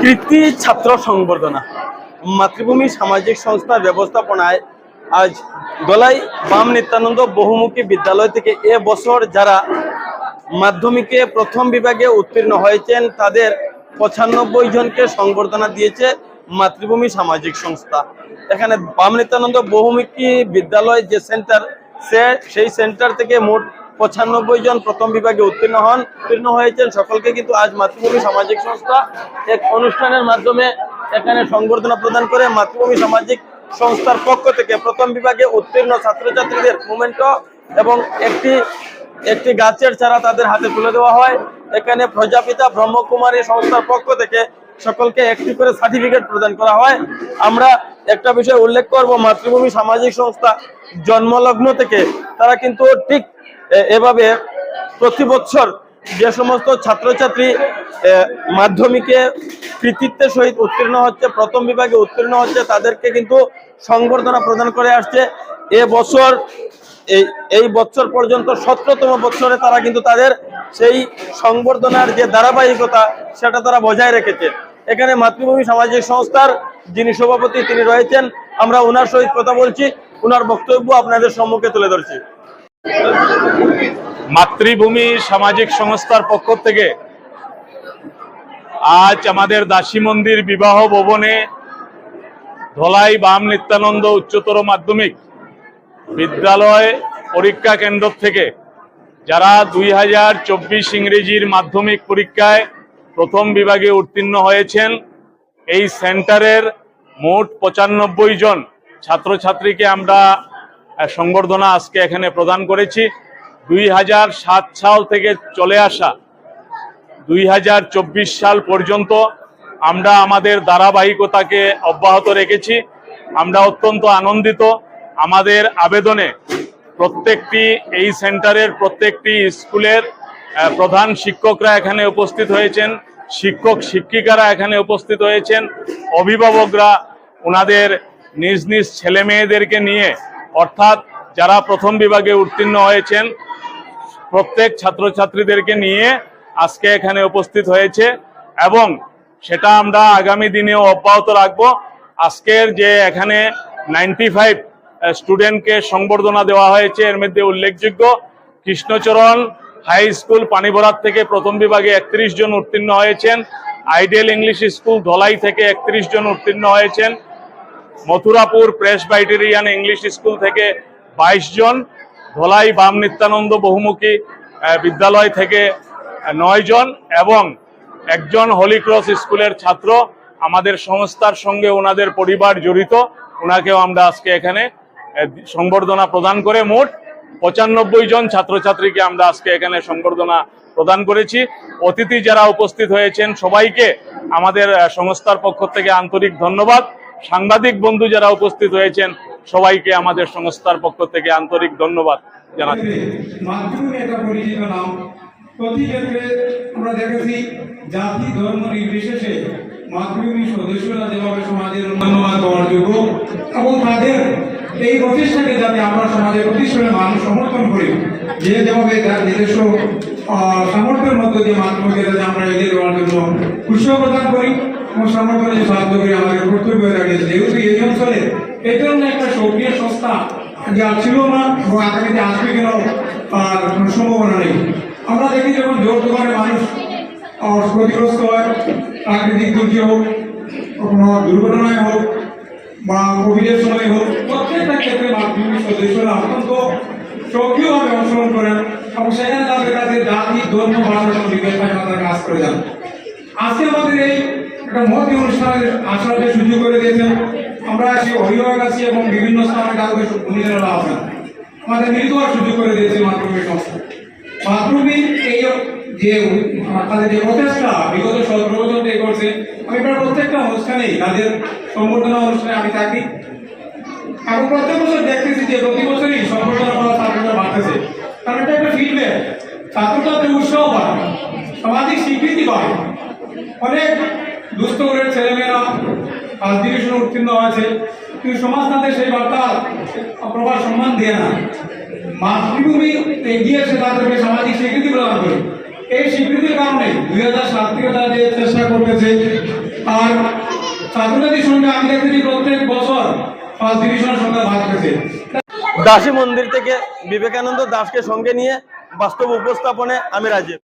কৃতি ছাত্র সংবর্ধনা। মাতৃভূমি সামাজিক সংস্থার ব্যবস্থাপনায় আজ গলাই বাম নিত্যানন্দ বহুমুখী বিদ্যালয় থেকে এ বছর যারা মাধ্যমিকে প্রথম বিভাগে উত্তীর্ণ হয়েছেন, তাদের পঁচানব্বই জনকে সংবর্ধনা দিয়েছে মাতৃভূমি সামাজিক সংস্থা। এখানে বাম নিত্যানন্দ বহুমুখী বিদ্যালয় যে সেন্টার, সে সেই সেন্টার থেকে মোট পঁচানব্বই জন প্রথম বিভাগে উত্তীর্ণ হন, উত্তীর্ণ হয়েছেন সকলকে কিন্তু আজ মাতৃভূমি সামাজিক সংস্থা এক অনুষ্ঠানের মাধ্যমে এখানে সংবর্ধনা প্রদান করে মাতৃভূমি সামাজিক সংস্থার পক্ষ থেকে প্রথম বিভাগে উত্তীর্ণ ছাত্রছাত্রীদের মোমেন্টো এবং একটি একটি গাছের চারা তাদের হাতে তুলে দেওয়া হয়। এখানে প্রজাপিতা ব্রহ্মকুমারী সংস্থার পক্ষ থেকে সকলকে একটি করে সার্টিফিকেট প্রদান করা হয়। আমরা একটা বিষয় উল্লেখ করব, মাতৃভূমি সামাজিক সংস্থা জন্মলগ্ন থেকে তারা কিন্তু ঠিক এভাবে প্রতি বছর যে সমস্ত ছাত্রছাত্রী মাধ্যমিকে কৃতিত্বের সহিত উত্তীর্ণ হচ্ছে, প্রথম বিভাগে উত্তীর্ণ হচ্ছে, তাদেরকে কিন্তু সংবর্ধনা প্রদান করে আসছে। এ বছর এই এই বছর পর্যন্ত সতেরোতম বছরে তারা কিন্তু তাদের সেই সংবর্ধনার যে ধারাবাহিকতা, সেটা তারা বজায় রেখেছে। এখানে মাতৃভূমি সামাজিক সংস্থার যিনি সভাপতি, তিনি রয়েছেন। আমরা ওনার সহিত কথা বলছি ওনার বক্তব্য আপনাদের সম্মুখে তুলে ধরছি। মাতৃভূমি সামাজিক সংস্থার পক্ষ থেকে আজ আমাদের দাসী মন্দির বিবাহ ভবনে ধলাই বাম নিত্যানন্দ উচ্চতর মাধ্যমিক বিদ্যালয় পরীক্ষা কেন্দ্র থেকে যারা দুই হাজার চব্বিশ ইংরেজির মাধ্যমিক পরীক্ষায় প্রথম বিভাগে উত্তীর্ণ হয়েছেন, এই সেন্টারের মোট পঁচানব্বই জন ছাত্রছাত্রীকে আমরা সংবর্ধনা আজকে এখানে প্রদান করেছি। দুই হাজার সাত সাল থেকে চলে আসা দুই হাজার চব্বিশ সাল পর্যন্ত আমরা আমাদের ধারাবাহিকতাকে অব্যাহত রেখেছি। আমরা অত্যন্ত আনন্দিত। আমাদের আবেদনে প্রত্যেকটি এই সেন্টারের প্রত্যেকটি স্কুলের প্রধান শিক্ষকরা এখানে উপস্থিত হয়েছেন। শিক্ষক শিক্ষিকারা এখানে উপস্থিত হয়েছেন। অভিভাবকরা ওনাদের নিজ নিজ ছেলে মেয়েদেরকে নিয়ে অর্থাৎ যারা প্রথম বিভাগে উত্তীর্ণ হয়েছেন, প্রত্যেক ছাত্রছাত্রীদেরকে নিয়ে আজকে এখানে উপস্থিত হয়েছে এবং সেটা আমরা আগামী দিনেও অব্যাহত রাখব। আজকের যে এখানে নাইনটি ফাইভ স্টুডেন্টকে সংবর্ধনা দেওয়া হয়েছে, এর মধ্যে উল্লেখযোগ্য কৃষ্ণচরণ হাই স্কুল পানিভরাত থেকে প্রথম বিভাগে একত্রিশ জন উত্তীর্ণ হয়েছেন আইডিয়াল ইংলিশ স্কুল ধলাই থেকে একত্রিশ জন উত্তীর্ণ হয়েছেন মথুরাপুর প্রেস বাইটেরিয়ান ইংলিশ স্কুল থেকে বাইশ জন, ধলাই বাম নিত্যানন্দ বহুমুখী বিদ্যালয় থেকে নয় জন এবং একজন হলিক্রস স্কুলের ছাত্র। আমাদের সংস্থার সঙ্গে ওনাদের পরিবার জড়িত। ওনাকেও আমরা আজকে এখানে সংবর্ধনা প্রদান করে মোট পঁচানব্বই জন ছাত্রছাত্রীকে আমরা আজকে এখানে সংবর্ধনা প্রদান করেছি। অতিথি যারা উপস্থিত হয়েছেন, সবাইকে আমাদের সংস্থার পক্ষ থেকে আন্তরিক ধন্যবাদ। সাংবাদিক বন্ধু যারা উপস্থিত হয়েছেন, সবাইকে আমাদের সংস্থার পক্ষ থেকে আন্তরিক ধন্যবাদ জানাচ্ছি। আমরা এই যাতে আমরা সমাজের সমর্থন করি, যে নিজস্ব যাতে আমরা এগিয়ে জন্য প্রদান করি। সমর্থনে সাহায্য করি আমাদের কর্তব্য দাঁড়িয়েছে যেহেতু এই অঞ্চলে এই ধরনের একটা সক্রিয় সংস্থা আগে ছিল না এবং আগামীতে আসবে কেন আর কোনো সম্ভাবনা নেই। আমরা দেখি যখন জোর দোকানে মানুষ ক্ষতিগ্রস্ত হয়, প্রাকৃতিক দুর্যোগ কোনো দুর্ঘটনায় হোক বা কোভিডের সময় হোক, প্রত্যেকটা ক্ষেত্রে মাধ্যমিক সদস্যরা অত্যন্ত সক্রিয়ভাবে অংশগ্রহণ করেন এবং সেখানে তাদের কাছে জাতি, ধর্ম, ভাষা কোনো বিভেদ থাকে না তারা কাজ করে যান আজকে আমাদের এই একটা মহতি অনুষ্ঠানের আসার যে সুযোগ করে দিয়েছেন। আমরা আছি অভিভাবক আছি এবং বিভিন্ন স্থানে কাউকে ভূমিকারা আছেন আমাদের মিলিত হওয়ার সুযোগ করে দিয়েছে মাতৃভূমি সংস্থা। মাতৃভূমি এই যে তাদের যে প্রচেষ্টা, বিগত সতেরো বছর থেকে করছে, আমি প্রায় প্রত্যেকটা অনুষ্ঠানেই তাদের সম্বর্ধনা অনুষ্ঠানে আমি থাকি। এবং প্রত্যেক বছর দেখতেছি যে প্রতি বছরই সম্বর্ধনা পাওয়া ছাত্ররা বাড়তেছে। কারণ এটা একটা ফিডব্যাক ছাত্রছাত্রী উৎসাহ পায় সামাজিক স্বীকৃতি পায় অনেক দুস্থ ঘরের ছেলেমেয়েরা উত্তীর্ণ হয়েছে। কিন্তু সমাজ তাদের সেই বার্তা প্রবার সম্মান দেয় না। মাতৃভূমি তাদেরকে সামাজিক স্বীকৃতি প্রদান করে। এই স্বীকৃতির কারণে দুই হাজার সাত থেকে তারা যে চেষ্টা করতেছে আর ছাত্রছাত্রীর সংখ্যা আমি দেখেছি প্রত্যেক বছর ফার্স্ট ডিভিশনের দাসী মন্দির থেকে বিবেকানন্দ দাসকে সঙ্গে নিয়ে বাস্তব উপস্থাপনে আমি রাজীব